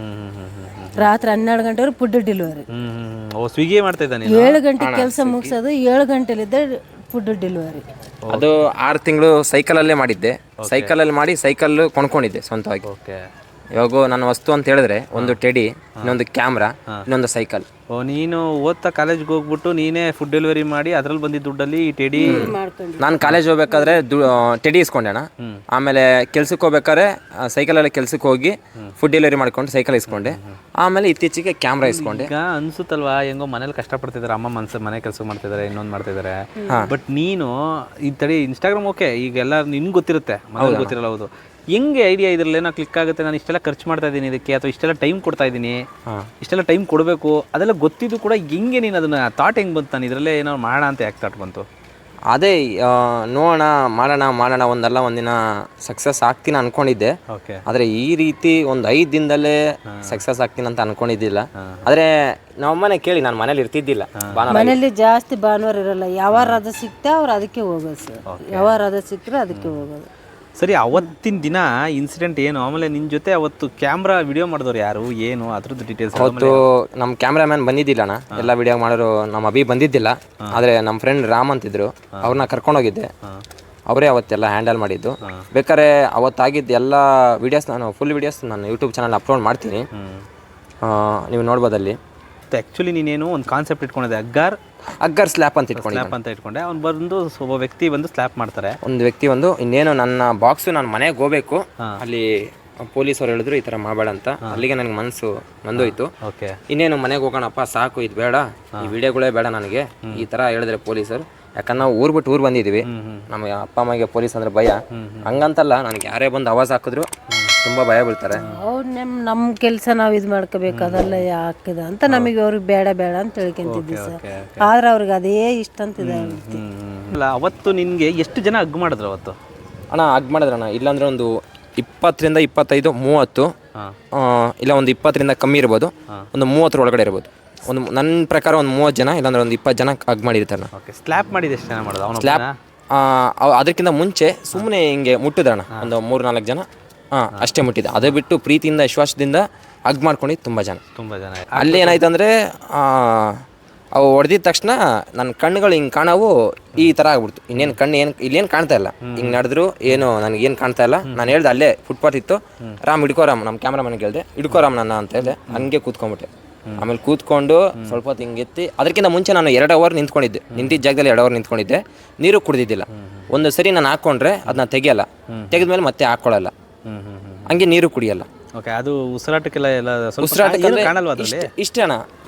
ರಾತ್ರಿ ಹನ್ನೆರಡು ಗಂಟೆವರೆಗೆ ಫುಡ್ ಡೆಲಿವರಿ. ಸ್ವಿಗ್ಗಿ ಮಾಡ್ತಾ ಇದ್ದಾನೆ ಏಳು ಗಂಟೆ ಕೆಲಸ ಮುಗಿಸೋದು ಏಳು ಗಂಟೆಲಿದ್ದ ಫುಡ್ ಡೆಲಿವರಿ. ಅದು ಆರು ತಿಂಗಳು ಸೈಕಲಲ್ಲೇ ಮಾಡಿದ್ದೆ. ಸೈಕಲ್ ಅಲ್ಲಿ ಮಾಡಿ ಸೈಕಲ್ ಕೊಂಡ್ಕೊಂಡಿದ್ದೆ ಸ್ವಂತವಾಗಿ. ಓಕೆ ಇವಾಗ ನನ್ನ ವಸ್ತು ಅಂತ ಹೇಳಿದ್ರೆ ಒಂದು ಟೆಡಿ ಇನ್ನೊಂದು ಕ್ಯಾಮ್ರಾ ಇನ್ನೊಂದು ಸೈಕಲ್ ಓ ನೀನು ಓದ್ತಾ ಕಾಲೇಜ್ಗೆ ಹೋಗ್ಬಿಟ್ಟು ನೀನೇ ಫುಡ್ ಡೆಲಿವರಿ ಮಾಡಿ ಅದ್ರಲ್ಲಿ ಬಂದಿದ್ದ ದುಡ್ಡಲ್ಲಿ ಈ ಟೆಡಿ ನಾನು ಕಾಲೇಜ್ ಹೋಗ್ಬೇಕಾದ್ರೆ ಟೆಡಿ ಇಸ್ಕೊಂಡೆಣ ಆಮೇಲೆ ಕೆಲ್ಸಕ್ಕೆ ಹೋಗ್ಬೇಕಾದ್ರೆ ಸೈಕಲಲ್ಲಿ ಕೆಲ್ಸಕ್ಕೆ ಹೋಗಿ ಫುಡ್ ಡೆಲಿವರಿ ಮಾಡ್ಕೊಂಡು ಸೈಕಲ್ ಇಸ್ಕೊಂಡೆ. ಆಮೇಲೆ ಇತ್ತೀಚೆಗೆ ಕ್ಯಾಮ್ರಾ ಇಸ್ಕೊಂಡೆ. ಈಗ ಅನ್ಸುತ್ತಲ್ವಾ ಹೆಂಗೋ ಮನೇಲಿ ಕಷ್ಟಪಡ್ತಿದ್ದಾರೆ ಅಮ್ಮ ಮನ್ಸ ಮನೆ ಕೆಲಸ ಮಾಡ್ತಿದ್ದಾರೆ ಇನ್ನೊಂದು ಮಾಡ್ತಿದ್ದಾರೆ. ಬಟ್ ನೀನು ಈ ತಡಿ ಇನ್ಸ್ಟಾಗ್ರಾಮ್ ಓಕೆ ಈಗ ಎಲ್ಲ ನಿನ್ಗೆ ಗೊತ್ತಿರುತ್ತೆ ಮನೇಲಿ ಗೊತ್ತಿರಲ್ಲ ಹೌದು. ಹೆಂಗೆ ಐಡಿಯಾ ಇದ್ರಲ್ಲಿ ಏನೋ ಕ್ಲಿಕ್ ಆಗುತ್ತೆ ನಾನು ಇಷ್ಟೆಲ್ಲ ಖರ್ಚು ಮಾಡ್ತಾ ಇದ್ದೀನಿ ಇದಕ್ಕೆ ಅಥವಾ ಇಷ್ಟೆಲ್ಲ ಟೈಮ್ ಕೊಡ್ತಾ ಇದ್ದೀನಿ ಇಷ್ಟೆಲ್ಲ ಟೈಮ್ ಕೊಡಬೇಕು ಅದೆಲ್ಲ ಗೊತ್ತಿದ್ದು ಕೂಡ ಹೆಂಗೆ ನೀನು ಅದನ್ನ ಥಾಟ್ ಹೆಂಗೆ ಬಂತು ನಾನು ಇದರಲ್ಲೇ ಏನೋ ಮಾಡೋಣ ಅಂತ ಯಾಕೆ ಥಾಟ್ ಬಂತು? ಅದೇ ಆ, ನೋಡೋಣ ಮಾಡೋಣ ಮಾಡೋಣ ಒಂದಲ್ಲ ಒಂದಿನ ಸಕ್ಸಸ್ ಆಗ್ತೀನಿ ಅನ್ಕೊಂಡಿದ್ದೆ. ಆದರೆ ಈ ರೀತಿ ಒಂದು ಐದು ದಿನದಲ್ಲೇ ಸಕ್ಸಸ್ ಆಗ್ತೀನಿ ಅಂತ ಅನ್ಕೊಂಡಿದ್ದಿಲ್ಲ. ಆದರೆ ನಮ್ಮನೆ ಕೇಳಿ ನಾನು ಮನೇಲಿ ಇರ್ತಿದ್ದಿಲ್ಲ. ಮನೇಲಿ ಜಾಸ್ತಿ ಭಾನುವಾರ ಇರಲ್ಲ ಯಾವ ಸಿಕ್ತಾ ಸಿಕ್ತೆ ಅವ್ರು ಅದಕ್ಕೆ ಹೋಗೋದು ಸರ್. ಯಾವ ರಜೆ ಸಿಕ್ಕರೆ ಅದಕ್ಕೆ ಹೋಗೋದು. ಸರಿ ಅವತ್ತಿನ ದಿನ ಇನ್ಸಿಡೆಂಟ್ ಏನು? ಆಮೇಲೆ ನಿನ್ನ ಜೊತೆ ಅವತ್ತು ಕ್ಯಾಮ್ರಾ ವಿಡಿಯೋ ಮಾಡಿದವ್ರು ಯಾರು? ಏನು? ಅದ್ರದ್ದು ಡೀಟೇಲ್ಸ್ ಅವತ್ತು ನಮ್ಮ ಕ್ಯಾಮ್ರಾಮ್ಯಾನ್ ಬಂದಿದ್ದಿಲ್ಲಣ್ಣ ಎಲ್ಲ ವಿಡಿಯೋ ಮಾಡೋರು ನಮ್ಮ ಅಭಿ ಬಂದಿದ್ದಿಲ್ಲ. ಆದರೆ ನಮ್ಮ ಫ್ರೆಂಡ್ ರಾಮ್ ಅಂತಿದ್ರು. ಅವ್ರನ್ನ ಕರ್ಕೊಂಡೋಗಿದ್ದೆ. ಅವರೇ ಅವತ್ತೆಲ್ಲ ಹ್ಯಾಂಡಲ್ ಮಾಡಿದ್ದು. ಬೇಕಾದ್ರೆ ಅವತ್ತಾಗಿದ್ದ ಎಲ್ಲ ವಿಡಿಯೋಸ್ ನಾನು ಫುಲ್ ವಿಡಿಯೋಸ್ ನಾನು ಯೂಟ್ಯೂಬ್ ಚಾನಲ್ ಅಪ್ಲೋಡ್ ಮಾಡ್ತೀನಿ. ನೀವು ನೋಡ್ಬೋದಲ್ಲಿ. ಆ್ಯಕ್ಚುಲಿ ನೀನೇನು ಒಂದು ಕಾನ್ಸೆಪ್ಟ್ ಇಟ್ಕೊಂಡಿದೆ ಅಗ್ಗಾರ್ ಅಗ್ಗರ್ ಸ್ಲ್ಯಾಪ್ ಅಂತ ಇಟ್ಕೊಂಡು ಸ್ಲ್ಯಾಪ್ ಅಂತ ಇಟ್ಕೊಂಡೆ. ಅವ್ನು ಬಂದು ಒಬ್ಬ ವ್ಯಕ್ತಿ ಬಂದು ಸ್ಲ್ಯಾಪ್ ಮಾಡ್ತಾರೆ. ಒಂದು ವ್ಯಕ್ತಿ ಬಂದು ಇನ್ನೇನು ನನ್ನ ಬಾಕ್ಸು ನಾನು ಮನೆಗೆ ಹೋಗ್ಬೇಕು. ಅಲ್ಲಿ ಪೊಲೀಸರು ಹೇಳಿದ್ರು ಈ ಥರ ಮಾಡಬೇಡ ಅಂತ. ಅಲ್ಲಿಗೆ ನನಗೆ ಮನಸ್ಸು ಬಂದೋಯ್ತು. ಓಕೆ. ಇನ್ನೇನು ಮನೆಗೆ ಹೋಗೋಣಪ್ಪ ಸಾಕು ಇದು ಬೇಡ. ಈ ವಿಡಿಯೋಗಳೇ ಬೇಡ ನನಗೆ. ಈ ಥರ ಹೇಳಿದ್ರೆ ಪೊಲೀಸರು. ಯಾಕಂದ್ರೆ ನಾವು ಊರ್ ಬಿಟ್ಟು ಊರ್ ಬಂದಿದ್ದೀವಿ ನಮಗೆ ಅಪ್ಪ ಅಮ್ಮಗೆ ಪೊಲೀಸ್ ಅಂದ್ರೆ ಭಯ. ಹಂಗಂತಲ್ಲ ನನಗೆ ಯಾರೇ ಬಂದು ಆವಾಜ್ ಹಾಕಿದ್ರು ತುಂಬ ಭಯ ಬೀಳ್ತಾರೆ. ಅವ್ರು ನಮ್ಮ ನಮ್ಮ ಕೆಲಸ ನಾವು ಇದು ಮಾಡ್ಕೋಬೇಕು ಅದೆಲ್ಲ ಯಾಕಿದ ಅಂತ ನಮಗೆ ಅವ್ರಿಗೆ ಬೇಡ ಬೇಡ ಅಂತ ತಿಳ್ಕೊಂತಿದ್ವಿ ಸರ್. ಆದ್ರೆ ಅವ್ರಿಗೆ ಅದೇ ಇಷ್ಟ ಅಂತ ಇದೆ ಅಲ್ಲ ಅವತ್ತು ನಿನಗೆ ಎಷ್ಟು ಜನ ಅಗ್ ಮಾಡಿದ್ರು ಅವತ್ತು? ಅಣ್ಣ ಅಗ್ ಮಾಡಿದ್ರಣ್ಣ. ಇಲ್ಲಾಂದ್ರೆ ಒಂದು ಇಪ್ಪತ್ತರಿಂದ ಇಪ್ಪತ್ತೈದು ಮೂವತ್ತು. ಆ, ಇಲ್ಲ ಒಂದು ಇಪ್ಪತ್ತರಿಂದ ಕಮ್ಮಿ ಇರ್ಬೋದು. ಒಂದು ಮೂವತ್ತರ ಒಳಗಡೆ ಇರ್ಬೋದು. ಒಂದು ನನ್ನ ಪ್ರಕಾರ ಒಂದು ಮೂವತ್ತು ಜನ ಇಲ್ಲಾಂದ್ರೆ ಒಂದು ಇಪ್ಪತ್ತು ಜನ ಅಗ್ ಮಾಡಿರ್ತಾರೆ ಓಕೆ ಸ್ಲ್ಯಾಪ್ ಮಾಡಿದ ಎಷ್ಟು ಜನ ಮಾಡೋದು ಅವನು ಸ್ಲ್ಯಾಪ್ ಅದಕ್ಕಿಂತ ಮುಂಚೆ ಸುಮ್ಮನೆ ಹಿಂಗೆ ಮುಟ್ಟಿದ್ರಣ್ಣ. ಒಂದು ಮೂರು ನಾಲ್ಕು ಜನ. ಹಾಂ ಅಷ್ಟೇ ಮುಟ್ಟಿದೆ. ಅದೇ ಬಿಟ್ಟು ಪ್ರೀತಿಯಿಂದ ವಿಶ್ವಾಸದಿಂದ ಅಗ್ ಮಾಡ್ಕೊಂಡಿದ್ದು ತುಂಬ ಜನ. ತುಂಬ ಜನ. ಅಲ್ಲಿ ಏನಾಯ್ತು ಅಂದ್ರೆ ಅವು ಹೊಡೆದಿದ ತಕ್ಷಣ ನನ್ನ ಕಣ್ಣುಗಳು ಹಿಂಗೆ ಕಾಣವು ಈ ಥರ ಆಗ್ಬಿಡ್ತು. ಇನ್ನೇನು ಕಣ್ಣು ಏನು ಇಲ್ಲೇನು ಕಾಣ್ತಾ ಇಲ್ಲ. ಹಿಂಗೆ ನಡೆದ್ರು ಏನು ನನಗೇನು ಕಾಣ್ತಾ ಇಲ್ಲ. ನಾನು ಹೇಳ್ದೆ ಅಲ್ಲೇ ಫುಟ್ಪಾತ್ ಇತ್ತು. ರಾಮ್ ಹಿಡ್ಕೋ ರಾಮ್ ನಮ್ಮ ಕ್ಯಾಮ್ರಾಮನ್ಗೆ ಹೇಳ್ದೆ ಹಿಡ್ಕೋ ರಾಮ್ ನನ್ನ ಅಂತ ಹೇಳಿದೆ. ಹಂಗೆ ಕೂತ್ಕೊಂಡ್ಬಿಟ್ಟೆ. ಆಮೇಲೆ ಕೂತ್ಕೊಂಡು ಸ್ವಲ್ಪ ಹೊತ್ತು ಹಿಂಗೆ ಎತ್ತಿ ಅದಕ್ಕಿಂತ ಮುಂಚೆ ನಾನು ಎರಡು ಅವರ್ ನಿಂತ್ಕೊಂಡಿದ್ದೆ. ನಿಂತಿದ್ದ ಜಾಗದಲ್ಲಿ ಎರಡು ಅವರ್ ನಿಂತ್ಕೊಂಡಿದ್ದೆ. ನೀರು ಕುಡಿದಿದ್ದಿಲ್ಲ. ಒಂದು ಸರಿ ನಾನು ಹಾಕ್ಕೊಂಡ್ರೆ ಅದನ್ನ ತೆಗಿಯಲ್ಲ. ತೆಗೆದ್ಮೇಲೆ ಮತ್ತೆ ಹಾಕ್ಕೊಳ್ಳಲ್ಲ ಹಂಗೆ ನೀರು ಕುಡಿಯಲ್ಲ. ಓಕೆ ಅದು ಉಸಿರಾಟಕ್ಕೆಲ್ಲ ಎಲ್ಲ ಸ್ವಲ್ಪ ಉಸಿರಾಟಕ್ಕೆ ಏನು ಕಾಣಲ್ವಾ ಅದ್ರಲ್ಲಿ? ಇಷ್ಟ-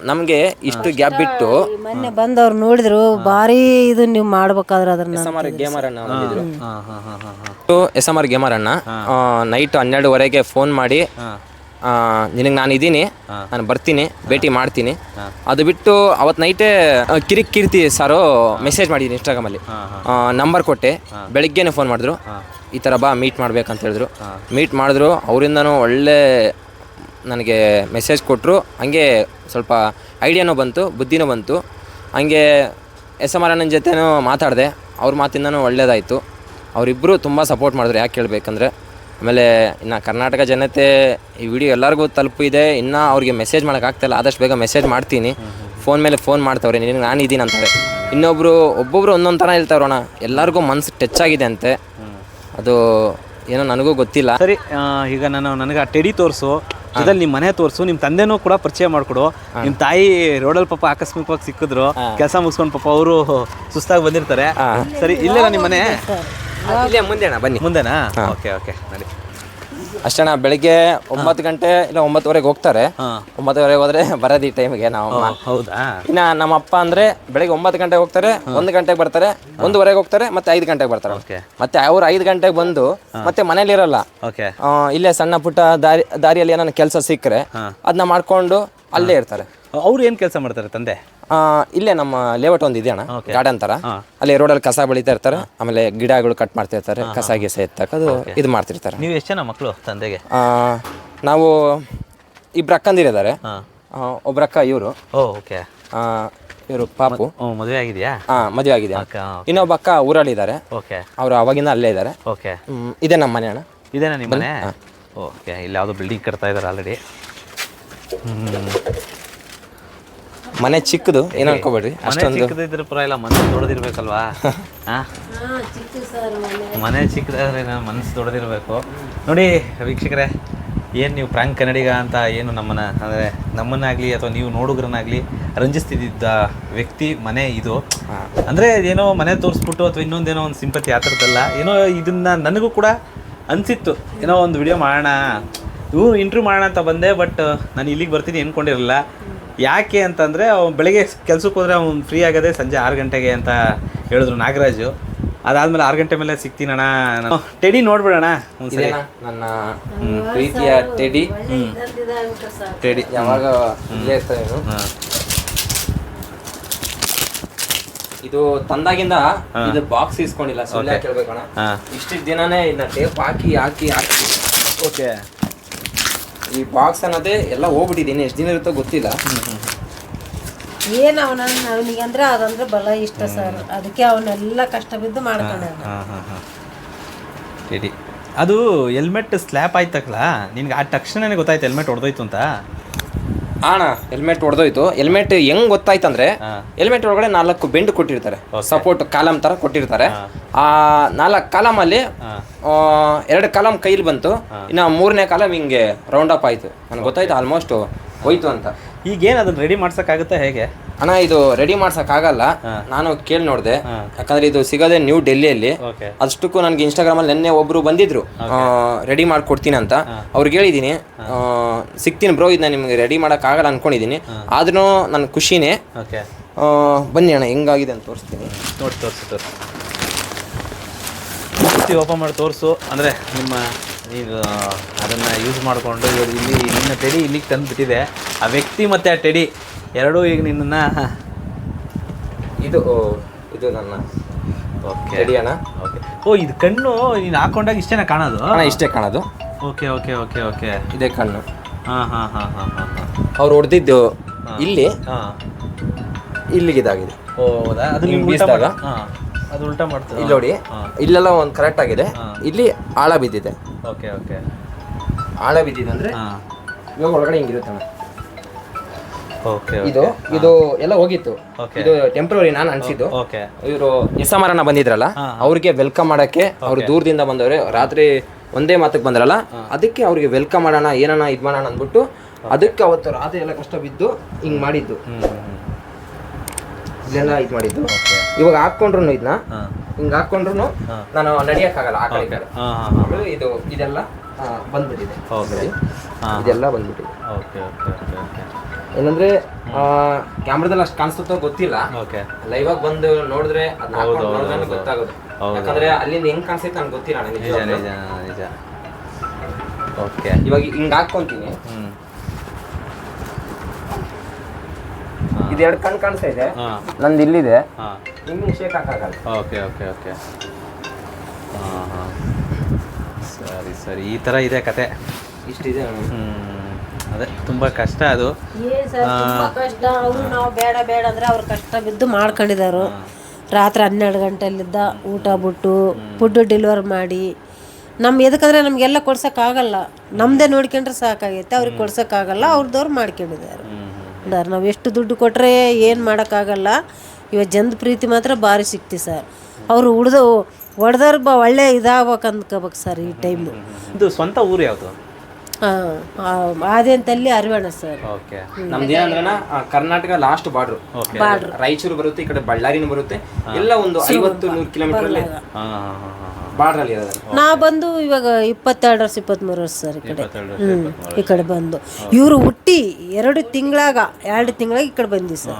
ನಮಗೆ ಇಷ್ಟು ಗ್ಯಾಪ್ ಬಿಟ್ಟು ಮೊನ್ನೆ ಬಂದವ್ರು ನೋಡಿದ್ರು ಭಾರಿ ಇದು ನೀವು ಮಾಡ್ಬೇಕಾದ್ರೆ ಅದನ್ನ ಎಸ್ ಎಂ ಆರ್ ಗೇಮರ್ ಅಣ್ಣ ಬಂದಿದ್ರು ಹಾಂ ಹಾಂ ಹಾಂ ಹಾಂ ಹಾಂ. ಎಸ್ ಎಂ ಆರ್ ಗೇಮರ್ ಅಣ್ಣ. ನೈಟ್ ಹನ್ನೆರಡುವರೆಗೆ ಫೋನ್ ಮಾಡಿ ನಿನಗೆ ನಾನು ಇದ್ದೀನಿ ನಾನು ಬರ್ತೀನಿ ಭೇಟಿ ಮಾಡ್ತೀನಿ. ಅದು ಬಿಟ್ಟು ಅವತ್ತು ನೈಟೇ ಕಿರಿಕ್ ಕಿರ್ತಿ ಸಾರು ಮೆಸೇಜ್ ಮಾಡಿದ್ದೀನಿ ಇನ್ಸ್ಟಾಗ್ರಾಮಲ್ಲಿ ನಂಬರ್ ಕೊಟ್ಟೆ. ಬೆಳಿಗ್ಗೆನೆ ಫೋನ್ ಮಾಡಿದ್ರು. ಈ ಥರ ಬಾ ಮೀಟ್ ಮಾಡ್ಬೇಕಂತ ಹೇಳಿದ್ರು. ಮೀಟ್ ಮಾಡಿದ್ರು ಅವರಿಂದನೂ ಒಳ್ಳೆ ನನಗೆ ಮೆಸೇಜ್ ಕೊಟ್ಟರು ಹಂಗೆ ಸ್ವಲ್ಪ ಐಡಿಯಾನೂ ಬಂತು ಬುದ್ಧಿನೂ ಬಂತು. ಹಂಗೆ ಎಸ್ ಎಂ ಆರ್ ಅಣ್ಣನ ಜೊತೆನೂ ಮಾತಾಡಿದೆ. ಅವ್ರ ಮಾತಿಂದನೂ ಒಳ್ಳೇದಾಯಿತು. ಅವರಿಬ್ಬರು ತುಂಬ ಸಪೋರ್ಟ್ ಮಾಡಿದ್ರು ಯಾಕೆ ಕೇಳಬೇಕಂದ್ರೆ ಆಮೇಲೆ ಇನ್ನು ಕರ್ನಾಟಕ ಜನತೆ ಈ ವಿಡಿಯೋ ಎಲ್ಲರಿಗೂ ತಲುಪಿದೆ. ಇನ್ನೂ ಅವ್ರಿಗೆ ಮೆಸೇಜ್ ಮಾಡೋಕ್ಕಾಗ್ತಾಯಿಲ್ಲ ಆದಷ್ಟು ಬೇಗ ಮೆಸೇಜ್ ಮಾಡ್ತೀನಿ. ಫೋನ್ ಮೇಲೆ ಫೋನ್ ಮಾಡ್ತಾವ್ರೆ. ನಿನಗೆ ನಾನು ಇದ್ದೀನಿ ಅಂತಾರೆ ಇನ್ನೊಬ್ಬರು ಒಬ್ಬೊಬ್ರು ಒಂದೊಂದು ಥರ ಹೇಳ್ತಾವ್ರಣ ಎಲ್ಲರಿಗೂ ಮನ್ಸು ಟಚ್ ಆಗಿದೆ ಅಂತೆ. ಅದು ಏನೋ ನನಗೂ ಗೊತ್ತಿಲ್ಲ. ಸರಿ ಆ, ಈಗ ನಾನು ನನಗೆ ಆ ಟೆಡಿ ತೋರಿಸು. ಅದ್ರಲ್ಲಿ ನಿಮ್ಮ ಮನೆ ತೋರಿಸು ನಿಮ್ಮ ತಂದೆನೂ ಕೂಡ ಪರಿಚಯ ಮಾಡಿಕೊಡು. ನಿಮ್ಮ ತಾಯಿ ರೋಡಲ್ಲಿ ಪಾಪ ಆಕಸ್ಮಿಕವಾಗಿ ಸಿಕ್ಕಿದ್ರು ಕೆಲಸ ಮುಗಿಸ್ಕೊಂಡು ಪಾಪ ಅವರು ಸುಸ್ತಾಗಿ ಬಂದಿರ್ತಾರೆ. ಸರಿ ಇಲ್ಲೇ ನಿಮ್ಮ ಮನೆ? ಇಲ್ಲೇ ಮುಂದೆ ಅಣ್ಣ ಬನ್ನಿ. ಮುಂದೆನಾ? ಓಕೆ ಓಕೆ ನಡಿ. ಅಷ್ಟಣ್ಣ ಬೆಳಿಗ್ಗೆ ಒಂಬತ್ತು ಗಂಟೆ ಇಲ್ಲ ಒಂಬತ್ತುವರೆಗೆ ಹೋಗ್ತಾರೆ. ಒಂಬತ್ತುವರೆಗೆ ಹೋದ್ರೆ ಬರೋದು ಈ ಟೈಮ್ಗೆ ನಾವು ಹೌದಾ? ಇನ್ನ ನಮ್ಮ ಅಪ್ಪ ಅಂದ್ರೆ ಬೆಳಿಗ್ಗೆ ಒಂಬತ್ತು ಗಂಟೆಗೆ ಹೋಗ್ತಾರೆ ಒಂದು ಗಂಟೆಗೆ ಬರ್ತಾರೆ ಒಂದುವರೆಗೆ ಹೋಗ್ತಾರೆ ಮತ್ತೆ ಐದು ಗಂಟೆಗೆ ಬರ್ತಾರೆ. ಮತ್ತೆ ಅವ್ರು ಐದು ಗಂಟೆಗೆ ಬಂದು ಮತ್ತೆ ಮನೇಲಿ ಇರಲ್ಲ. ಆ, ಇಲ್ಲೇ ಸಣ್ಣ ಪುಟ್ಟ ದಾರಿ ದಾರಿಯಲ್ಲಿ ಏನಾನ ಕೆಲಸ ಸಿಕ್ಕರೆ ಅದನ್ನ ಮಾಡ್ಕೊಂಡು ಅಲ್ಲೇ ಇರ್ತಾರೆ. ಅವ್ರು ಏನು ಕೆಲಸ ಮಾಡ್ತಾರೆ ತಂದೆ? ಆ, ಇಲ್ಲೇ ನಮ್ಮ ಲೇಔಟ್ ಒಂದು ಇದೆ ಅಣ್ಣ ಗಾರ್ಡನ್ ತರ. ಅಲ್ಲಿ ರೋಡಲ್ಲಿ ಕಸ ಬೆಳಿತಾ ಇರ್ತಾರೆ ಆಮೇಲೆ ಗಿಡಗಳು ಕಟ್ ಮಾಡ್ತಾ ಇರ್ತಾರೆ ಕಸ ಗಿಸ ಎತ್ತಕ್ಕದು ಇದು ಮಾಡ್ತಿರ್ತಾರೆ. ನೀವು ಎಷ್ಟು ಜನ ಮಕ್ಕಳು ತಂದೆಗೆ? ಆ, ನಾವು ಇಬ್ರು ಅಕ್ಕಂದಿರಿದ್ದಾರೆ ಆ, ಒಬ್ರ ಅಕ್ಕ ಇವರು. ಓ ಓಕೆ ಇವರು ಪಾಪು. ಮದುವೆ ಆಗಿದೆಯಾ? ಹಾ ಮದುವೆ ಆಗಿದೆ ಇನ್ನೊಬ್ಬ ಅಕ್ಕ ಊರಲ್ಲಿದ್ದಾರೆ ಓಕೆ ಅವರು ಅವಾಗಿಂದ ಅಲ್ಲೇ ಇದ್ದಾರೆ. ಓಕೆ ಹ್ಮ್, ಇದೆ ನಮ್ಮ ಮನೆ ಅಣ್ಣ. ಇದೇನಾ ನಿಮ್ಮ ಮನೆ? ಓಕೆ ಇಲ್ಲಿ ಯಾವುದೋ ಬಿಲ್ಡಿಂಗ್ ಕಟ್ತಾ ಇದ್ದಾರೆ ಆಲ್ರೆಡಿ ಮನೆ ಚಿಕ್ಕದು ಏನು ಅನ್ಕೋಬೇಡ್ರಿ? ಅಷ್ಟೊಂದು. ಇಲ್ಲ ಮನಸ್ಸು ದೊಡ್ಡದಿರ್ಬೇಕಲ್ವಾ ಮನೆ ಚಿಕ್ಕದಾದ್ರೆ ನಾನು ಮನಸ್ಸು ದೊಡ್ಡದಿರಬೇಕು ನೋಡಿ ವೀಕ್ಷಕರೇ ಏನು ನೀವು ಪ್ರಾಂಕ್ ಕನ್ನಡಿಗ ಅಂತ ಏನು ನಮ್ಮನ್ನ ಅಂದರೆ ನಮ್ಮನ್ನಾಗಲಿ ಅಥವಾ ನೀವು ನೋಡುಗರನ್ನಾಗಲಿ ರಂಜಿಸ್ತಿದ್ದ ವ್ಯಕ್ತಿ ಮನೆ ಇದು. ಅಂದರೆ ಏನೋ ಮನೆ ತೋರಿಸ್ಬಿಟ್ಟು ಅಥವಾ ಇನ್ನೊಂದೇನೋ ಒಂದು ಸಿಂಪತಿ ಆ ಥರದ್ದಲ್ಲ ಏನೋ ಇದನ್ನ ನನಗೂ ಕೂಡ ಅನಿಸಿತ್ತು. ಏನೋ ಒಂದು ವಿಡಿಯೋ ಮಾಡೋಣ ಇವ್ರು ಇಂಟ್ರ್ಯೂ ಮಾಡೋಣ ಅಂತ ಬಂದೆ ಬಟ್ ನಾನು ಇಲ್ಲಿಗೆ ಬರ್ತೀನಿ ಅಂದ್ಕೊಂಡಿರಲಿಲ್ಲ ಯಾಕೆ ಅಂತಂದರೆ ಅವ್ನು ಬೆಳಗ್ಗೆ ಕೆಲಸಕ್ಕೆ ಹೋದರೆ ಅವ್ನು ಫ್ರೀ ಆಗದೆ ಸಂಜೆ ಆರು ಗಂಟೆಗೆ ಅಂತ ಹೇಳಿದ್ರು ನಾಗರಾಜು. ಅದಾದ್ಮೇಲೆ ಆರು ಗಂಟೆ ಮೇಲೆ ಸಿಗ್ತೀನಣ್ಣ ನಾನು ಟೆಡಿ ನೋಡ್ಬಿಡೋಣ ಒಂದ್ಸರಿ. ನನ್ನ ಪ್ರೀತಿಯ ಟೆಡಿ. ಟೆಡಿ. ಯಾವಾಗ ಇಲ್ಲೇ ಇರ್ತಾರೆ ಇವ್ನು. ಹಾಂ. ಇದು ತಂದಾಗಿಂದ ಇದು ಬಾಕ್ಸ್ ಇಸ್ಕೊಂಡಿಲ್ಲ. ಸೊಳ್ಳೆ ಕೇಳ್ಬೇಕಣ್ಣ ಹಾಂ. ಇಷ್ಟು ದಿನಾನೇ ಇದನ್ನ ಟೇಪ್ ಹಾಕಿ ಹಾಕಿ ಹಾಕಿ. ಓಕೆ ಈ ಬಾಕ್ಸ್ ಅನ್ನೋದೇ ಎಲ್ಲ ಹೋಗ್ಬಿಟ್ಟಿದ್ದೀನಿ ಎಷ್ಟು ದಿನ ಇರುತ್ತೋ ಗೊತ್ತಿಲ್ಲ. ಏನು ಅವನ ಅವನಿಗೆ ಅಂದ್ರೆ ಅದಂದ್ರೆ ಬಲ ಇಷ್ಟ ಸರ್. ಅದಕ್ಕೆ ಅವನ್ನೆಲ್ಲ ಕಷ್ಟ ಬಿದ್ದು ಮಾಡ್ಕೊಂಡ ಹಾಂ ಹಾಂ ಹಾಂ ಟೆಡಿ ಅದು ಹೆಲ್ಮೆಟ್ ಸ್ಲ್ಯಾಪ್ ಆಯ್ತಕ್ಲಾ? ನಿನ್ಗೆ ಆ ತಕ್ಷಣನೇ ಗೊತ್ತಾಯ್ತು ಹೆಲ್ಮೆಟ್ ಹೊಡೆದೋಯ್ತು ಅಂತ. ಅಣ್ಣ ಹೆಲ್ಮೆಟ್ ಹೊಡೆದೋಯ್ತು ಹೆಲ್ಮೆಟ್ ಹೆಂಗ್ ಗೊತ್ತಾಯ್ತಂದ್ರೆ ಹೆಲ್ಮೆಟ್ ಒಳಗಡೆ ನಾಲ್ಕು ಬೆಂಡ್ ಕೊಟ್ಟಿರ್ತಾರೆ. ಸಪೋರ್ಟ್ ಕಾಲಮ್ ತರ ಕೊಟ್ಟಿರ್ತಾರೆ. ಆ ನಾಲ್ಕು ಕಾಲಮ್ ಅಲ್ಲಿ ಎರಡು ಕಾಲಮ್ ಕೈಲಿ ಬಂತು. ಇನ್ನ ಮೂರನೇ ಕಾಲಮ್ ಹಿಂಗೆ ರೌಂಡ್ ಅಪ್ ಆಯ್ತು. ನನ್ಗೆ ಗೊತ್ತಾಯ್ತು ಆಲ್ಮೋಸ್ಟ್ ಹೋಯ್ತು ಅಂತ. ಈಗೇನು ಅದನ್ನ ರೆಡಿ ಮಾಡ್ಸೋಕ್ಕಾಗುತ್ತಾ ಹೇಗೆ? ಅಣ್ಣ ಇದು ರೆಡಿ ಮಾಡ್ಸಕ್ ಆಗಲ್ಲ. ನಾನು ಕೇಳಿ ನೋಡಿದೆ. ಯಾಕಂದ್ರೆ ಇದು ಸಿಗೋದೇ ನ್ಯೂ ಡೆಲ್ಲಿಯಲ್ಲಿ ಅಷ್ಟಕ್ಕೂ ನನಗೆ ಇನ್ಸ್ಟಾಗ್ರಾಮ್ ಅಲ್ಲಿ ನಿನ್ನೆ ಒಬ್ರು ಬಂದಿದ್ರು. ರೆಡಿ ಮಾಡ್ಕೊಡ್ತೀನಿ ಅಂತ. ಅವ್ರಿಗೆ ಹೇಳಿದ್ದೀನಿ ಸಿಗ್ತೀನಿ ಬ್ರೋ ಇದನ್ನ ನಿಮ್ಗೆ ರೆಡಿ ಮಾಡಕ್ ಆಗಲ್ಲ ಅನ್ಕೊಂಡಿದ್ದೀನಿ. ಆದ್ರೂ ನನ್ನ ಖುಷಿನೇ. ಬನ್ನಿ ಅಣ್ಣ ಹೆಂಗಾಗಿದೆ ಅಂತ ತೋರಿಸ್ತೀನಿ. ನೋಡಿ ತೋರಿಸು ತೋರಿಸು. ಓಪನ್ ಮಾಡಿ ತೋರಿಸು. ಅಂದರೆ ನಿಮ್ಮ ಇದು ಅದನ್ನು ಯೂಸ್ ಮಾಡಿಕೊಂಡು ಇವರು ಇಲ್ಲಿ ನಿನ್ನ ಟೆಡಿ ಇಲ್ಲಿಗೆ ತಂದುಬಿಟ್ಟಿದೆ. ಆ ವ್ಯಕ್ತಿ ಮತ್ತು ಆ ಟೆಡಿ ಎರಡೂ ಈಗ ನಿನ್ನನ್ನು ಇದು ಇದು ನನ್ನ. ಓಕೆ ರೆಡಿ ಅಣ್ಣ ಓಕೆ ಓ ಇದು ಕಣ್ಣು ನೀನು ಹಾಕೊಂಡಾಗ ಇಷ್ಟೇನ ಕಾಣೋದು? ಅಣ್ಣ ಇಷ್ಟೇ ಕಾಣೋದು. ಓಕೆ ಓಕೆ ಓಕೆ ಓಕೆ ಇದೇ ಕಣ್ಣು. ಹಾಂ ಹಾಂ ಹಾಂ ಹಾಂ ಹಾಂ ಅವ್ರು ಹೊಡೆದಿದ್ದು ಇಲ್ಲಿ ಇಲ್ಲಿಗಿದಾಗಿದೆ. ಇಲ್ಲಿಗೆ ಇದಾಗಿದೆ ಓ ಹೌದಾ? ಅದು ನೀವು ಬೀಸ್ದಾಗ? ಹಾಂ ಅದು ಉಲ್ಟಾ ಮಾಡ್ತದೆ. ಇಲ್ಲಿ ನೋಡಿ ಇಲ್ಲೆಲ್ಲ ಒಂದು ಕರೆಕ್ಟ್ ಆಗಿದೆ. ಇಲ್ಲಿ ಆಳ ಬಿದ್ದಿದೆ. ಓಕೆ ಓಕೆ ಆಳ ಬಿದ್ದಿದೆ ಅಂದ್ರೆ ಹಾಂ. ಇವಾಗ ಒಳಗಡೆ ಹಿಂಗಿರುತ್ತೆ ಅಣ್ಣ ಇದು ಇದು ಎಲ್ಲ ಹೋಗಿತ್ತು. ಇದು ಟೆಂಪ್ರವರಿ ನಾನು ಅನ್ಸಿದ್ದು. ಇವರು ನಿಸಮರಣ ಬಂದಿದ್ರಲ್ಲ ಅವ್ರಿಗೆ ವೆಲ್ಕಮ್ ಮಾಡಕ್ಕೆ ಅವ್ರು ದೂರದಿಂದ ಬಂದವ್ರೆ. ರಾತ್ರಿ ಒಂದೇ ಮಾತಕ್ಕೆ ಬಂದ್ರಲ್ಲ ಅದಕ್ಕೆ ಅವ್ರಿಗೆ ವೆಲ್ಕಮ್ ಮಾಡೋಣ ಏನನ ಇದು ಮಾಡೋಣ ಅಂದ್ಬಿಟ್ಟು ಅದಕ್ಕೆ ಅವತ್ತು ರಾತ್ರಿ ಎಲ್ಲ ಕಷ್ಟ ಬಿದ್ದು ಹಿಂಗ್ ಮಾಡಿದ್ದು. ಇದೆಲ್ಲ ಇದ್ ಮಾಡಿದ್ದು. ಇವಾಗ ಹಾಕೊಂಡ್ರು ಇದನ್ನ ಹಿಂಗ್ ಹಾಕೊಂಡ್ರು ನಾನು ನಡಿಯಕ್ಕಾಗಲ್ಲ ಆ ಕಡೆ ಆಮೇಲೆ ಇದು ಇದೆಲ್ಲ ಬಂದ್ಬಿಟ್ಟಿದೆ. ಇದೆಲ್ಲ ಬಂದ್ಬಿಟ್ಟಿದೆ. ಓಕೆ ಓಕೆ ಓಕೆ ಓಕೆ ಏನಂದ್ರೆ ಕ್ಯಾಮ್ರಾದಲ್ಲಿ ಅಷ್ಟು ಕಾಣಿಸುತ್ತೋ ಗೊತ್ತಿಲ್ಲ. ಓಕೆ ಲೈವ್ ಆಗಿ ಬಂದು ನೋಡಿದ್ರೆ ಹೌದು, ಹೌದು. ಗೊತ್ತಾಗೋದು. ಹೌದು. ಯಾಕಂದ್ರೆ ಅಲ್ಲಿಂದ ಹೆಂಗ್ ಕಾಣಿಸ್ತೈತೆ ನಂಗೆ ಗೊತ್ತಿಲ್ಲ ನನಗೆ ನಿಜ ನಿಜ ನಿಜ. ಓಕೆ ಇವಾಗ ಹಿಂಗ್ ಹಾಕೊಂತೀನಿ. ಇದು ಎರಡು ಕಣ್ ಕಾಣಿಸ್ತಾ ಇದೆ. ಹಾಂ. ನಂದು ಇಲ್ಲಿದೆ. ಹಾಂ. ಹಿಂಗೆ ಶೇಕ್ ಹಾಕಾಗಲ್ಲ. ಓಕೆ ಓಕೆ ಓಕೆ ಹಾಂ ಹಾಂ. ಸರಿ ಸರಿ. ಈ ಥರ ಇದೆ ಕತೆ. ಇಷ್ಟಿದೆ. ಹ್ಞೂ ತುಂಬ ಕಷ್ಟ ಅದು. ಏನ್ ಸರ್ ತುಂಬಾ ಕಷ್ಟ. ಅವರು ನಾವು ಬೇಡ ಬೇಡ ಅಂದ್ರೆ ಅವ್ರು ಕಷ್ಟ ಬಿದ್ದು ಮಾಡ್ಕೊಂಡಿದ್ದಾರೆ ರಾತ್ರಿ ಹನ್ನೆರಡು ಗಂಟೆಲಿದ್ದ ಊಟ ಬಿಟ್ಟು ಫುಡ್ ಡೆಲಿವರ್ ಮಾಡಿ. ನಮ್ಮ ಎದಕ್ಕಂದ್ರೆ ನಮಗೆಲ್ಲ ಕೊಡ್ಸೋಕ್ಕಾಗಲ್ಲ ನಮ್ಮದೇ ನೋಡ್ಕೊಂಡ್ರೆ ಸಾಕಾಗೈತೆ. ಅವ್ರಿಗೆ ಕೊಡ್ಸೋಕ್ಕಾಗಲ್ಲ ಅವ್ರದವ್ರು ಮಾಡ್ಕೊಂಡಿದ್ದಾರೆ. ನಾವು ಎಷ್ಟು ದುಡ್ಡು ಕೊಟ್ಟರೆ ಏನು ಮಾಡೋಕ್ಕಾಗಲ್ಲ ಇವಾಗ ಜನದ ಪ್ರೀತಿ ಮಾತ್ರ ಭಾರಿ ಸಿಕ್ತಿ ಸರ್. ಅವರು ಉಡ್ದು ಒಡೆದವ್ರು ಬ ಒಳ್ಳೆ ಇದಾಗ್ಬೇಕು ಅಂದ್ಕೋಬೇಕು ಸರ್ ಈ ಟೈಮು ಇದು ಸ್ವಂತ ಊರು ಯಾವುದು? ಆದ್ಯಂತಲ್ಲಿ ಅರಿವಣ ಸರ್. ಓಕೆ. ನಮ್ದು ಏನಂದ್ರೆ ಕರ್ನಾಟಕ ಲಾಸ್ಟ್ ಬಾರ್ಡರ್ ರಾಯಚೂರು ಬರುತ್ತೆ ಈ ಕಡೆ ಬಳ್ಳಾರಿನೂ ಬರುತ್ತೆ. ಎಲ್ಲ ಒಂದು ಐವತ್ತು ನೂರು ಕಿಲೋಮೀಟರ್ ಅಲ್ಲಿ ಬಾರ್ಡರ್ ಅಲ್ಲಿ ನಾ ಬಂದು ಇವಾಗ ಇಪ್ಪತ್ತೆರಡು ವರ್ಷ ಇಪ್ಪತ್ತ್ಮೂರು ವರ್ಷ ಸರ್ ಈ ಕಡೆ. ಹ್ಮ್ ಈ ಕಡೆ ಬಂದು. ಇವರು ಹುಟ್ಟಿ ಎರಡು ತಿಂಗಳಾಗ ಎರಡು ತಿಂಗಳಾಗ ಈ ಕಡೆ ಬಂದಿವಿ ಸರ್.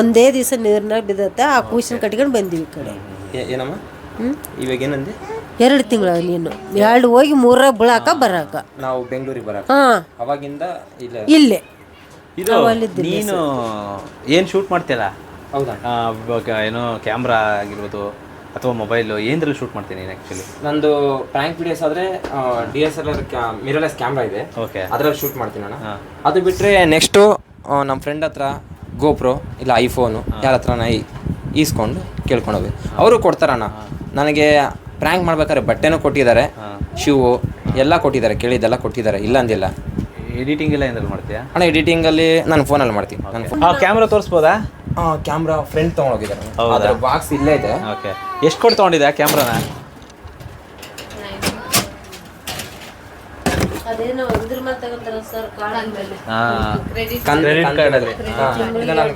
ಒಂದೇ ದಿವಸ ನೀರ್ನಾಗ ಬಿದ್ದತ್ತೆ ಆ ಕೂಸಿನ ಕಟ್ಕೊಂಡು ಬಂದಿವಿ ಈ ಕಡೆ. ಏನಮ್ಮ? ಇವಾಗ ಏನಂದೆ? ಎರಡು ತಿಂಗಳ ನೀನು. ಎರಡು ಹೋಗಿ ಮೂರ ಬೀಳಾಕ ಬರಾಕ. ನಾವು ಬೆಂಗಳೂರಿಗೆ ಬರಾಕ. ಹಾಂ. ಅವಾಗಿಂದ ಇಲ್ಲ? ಇಲ್ಲೇ. ಇದು ನೀನು ಏನು ಶೂಟ್ ಮಾಡ್ತೀಯಲ್ಲ? ಹೌದಾ? ಆ, ಇವಾಗ ಏನೋ ಕ್ಯಾಮ್ರಾ ಆಗಿರ್ಬೋದು ಅಥವಾ ಮೊಬೈಲು ಏನದ್ರಲ್ಲಿ ಶೂಟ್ ಮಾಡ್ತೀನಿ ನೀನು ಆ್ಯಕ್ಚುಲಿ ನಂದು ಪ್ರ್ಯಾಂಕ್ ವಿಡಿಯೋಸ್ ಆದ್ರೆ D S L R mirrorless camera ಇದೆ. ಓಕೆ ಅದ್ರಲ್ಲಿ ಶೂಟ್ ಮಾಡ್ತೀನಿ ಅಣ್ಣ ಅದು ಬಿಟ್ಟರೆ ನೆಕ್ಸ್ಟು ನಮ್ಮ ಫ್ರೆಂಡ್ ಹತ್ರ ಗೋಪ್ರೋ ಇಲ್ಲ ಐಫೋನು ಯಾರ ಹತ್ರನ ಈ- ಈಸ್ಕೊಂಡು ಕೇಳ್ಕೊಂಡು ಹೋಗಿ. ಅವರು ಕೊಡ್ತಾರಣ್ಣ. ನನಗೆ ಪ್ರ್ಯಾಂಕ್ ಮಾಡ್ಬೇಕಾದ್ರೆ ಬಟ್ಟೆನೂ ಕೊಟ್ಟಿದ್ದಾರೆ ಶೂ ಎಲ್ಲ ಕೊಟ್ಟಿದ್ದಾರೆ ಕೇಳಿದ್ದೆಲ್ಲ ಕೊಟ್ಟಿದ್ದಾರೆ ಇಲ್ಲ ಅಂದಿಲ್ಲ. ಎಡಿಟಿಂಗ್ ಎಲ್ಲ ಏನಾದ್ರು ಮಾಡ್ತೀಯಾ? ಅಣ್ಣ ಎಡಿಟಿಂಗಲ್ಲಿ ನಾನು ಫೋನಲ್ಲಿ ಮಾಡ್ತೀನಿ. ನನ್ನ ಫೋನ್ ಆ ಕ್ಯಾಮ್ರಾ ತೋರಿಸ್ಬೋದಾ? ಕ್ಯಾಮ್ರಾ ಫ್ರೆಂಡ್ ತೊಗೊಂಡೋಗಿದ್ದಾರೆ. ಹೋಗಿದ್ದಾರೆ ಅದ್ರ ಬಾಕ್ಸ್ ಇಲ್ಲೇ ಇದೆ. ಓಕೆ ಎಷ್ಟು ಕೊಟ್ಟು ತೊಗೊಂಡಿದ್ದೆ ಆ ಕ್ಯಾಮ್ರಾನ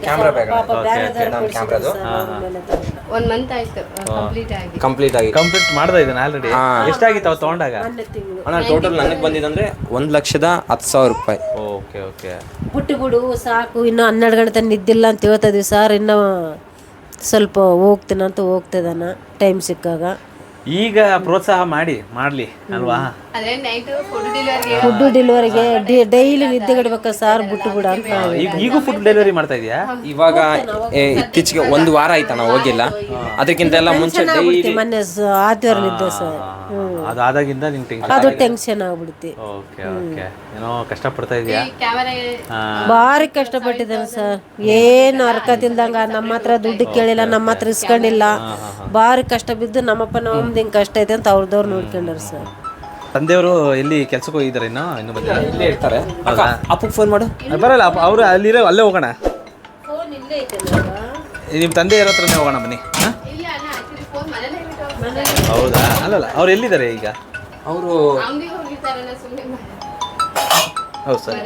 ಕ್ಯಾಮ್ರಾ ಬ್ಯಾಗ್ ಕ್ಯಾಮ್ರಾದು ಒಂದ್ ಮಂತ್ ಆಯ್ತು ಕಂಪ್ಲೀಟ್ ಆಗಿ. ಕಂಪ್ಲೀಟ್ ಆಗಿ. ಕಂಪ್ಲೀಟ್ ಮಾಡ್ದೆ ಇದನ್ನ ಆಲ್ರೆಡಿ ಎಷ್ಟಾಗಿತ್ತು ಅವು ತೊಗೊಂಡಾಗ? ಅಣ್ಣ ಟೋಟಲ್ ನನಗೆ ಬಂದಿದಂದ್ರೆ ಒಂದು ಲಕ್ಷದ ಹತ್ತು ಸಾವಿರ ರೂಪಾಯಿ. Okay okay. ಬಿಟ್ಟು ಬಿಡು ಸಾಕು. ಇನ್ನು ಹನ್ನೆರಡು ಗಂಟೆ ತನಕ ನಿದ್ದಿಲ್ಲ ಅಂತ ಹೇಳ್ತಾ ಇದೀವಿ ಸರ್ ಇನ್ನು ಸ್ವಲ್ಪ ಹೋಗ್ತೀನಂತ ಹೋಗ್ತಿದ್ದಾನ. ಟೈಮ್ ಸಿಕ್ಕಾಗ. ಈಗ ಪ್ರೋತ್ಸಾಹ ಮಾಡಿ ಮಾಡ್ಲಿ ಅಲ್ವಾ? ಫುಡ್ ಡೆಲಿವರಿಗೆ ಫುಡ್ ಡೆಲಿವರಿಗೆ ಡೈಲಿ ನಿದ್ದೆ ಗಡ್ಬೇಕ ಸರ್ ಬಿಟ್ಟು ಬಿಡ ಅಂತ ನಾವು ಈಗ ಈಗೂ ಫುಡ್ ಡೆಲಿವರಿ ಮಾಡ್ತಾ ಇದೆಯಾ? ಇವಾಗ ಏ, ಇತ್ತೀಚೆಗೆ ಒಂದು ವಾರ ಆಯ್ತಣ್ಣ ಹೋಗಿಲ್ಲ. ಅದಕ್ಕಿಂತ ಎಲ್ಲ ಮುಂಚೆ ಡೈಲಿ ಮೊನ್ನೆ ಆದಿವಾರಲಿದ್ದೆ ಸರ್. ಅದಾದಾಗಿಂದ ನಿಮ್ಗೆ ಟೆನ್ಷನ್ ಅದು ಟೆನ್ಷನ್ ಆಗ್ಬಿಡುತ್ತೆ ಓಕೆ ಓಕೆ. ಏನೋ ಕಷ್ಟಪಡ್ತಾ ಇದೆಯಾ? ಕ್ಯಾಮರಾ ಭಾರಿ ಕಷ್ಟಪಟ್ಟಿದ್ದಾನೆ ಸರ್. ಏನು ಹರ್ಕತಿಲ್ದಂಗ ನಮ್ಮ ಹತ್ರ ದುಡ್ಡು ಕೇಳಿಲ್ಲ ನಮ್ಮ ಹತ್ರ ಇಸ್ಕೊಂಡಿಲ್ಲ. ಭಾರಿ ಕಷ್ಟ ಬಿದ್ದು ನಮ್ಮಪ್ಪ ನಮ್ದು ಹಿಂಗೆ ಕಷ್ಟ ಐತೆ ಅಂತ ಅವ್ರದವ್ರು ನೋಡ್ಕೊಂಡಾರ ಸರ್. ತಂದೆಯವರು ಎಲ್ಲಿ ಕೆಲ್ಸಕ್ಕೆ ಹೋಗಿದ್ದಾರೆ ಇನ್ನು? ಇನ್ನು ಬಂದಿಲ್ಲ. ಇಲ್ಲೇ ಇರ್ತಾರೆ. ಅಪ್ಪಗೆ ಫೋನ್ ಮಾಡು. ಬರಲ್ಲ ಅವರು ಅಲ್ಲಿರೋ ಅಲ್ಲೇ ಹೋಗೋಣ. ಫೋನ್ ಇಲ್ಲೇ ಐತೆ ನಿಮ್ಮ ತಂದೆ ಇರೋ ಹತ್ರನೇ ಹೋಗೋಣ ಬನ್ನಿ. ಹೌದಾ? ಅಲ್ಲಲ್ಲ ಅವ್ರು ಎಲ್ಲಿದ್ದಾರೆ ಈಗ? ಅವರು ಹೌದು ಸರ್.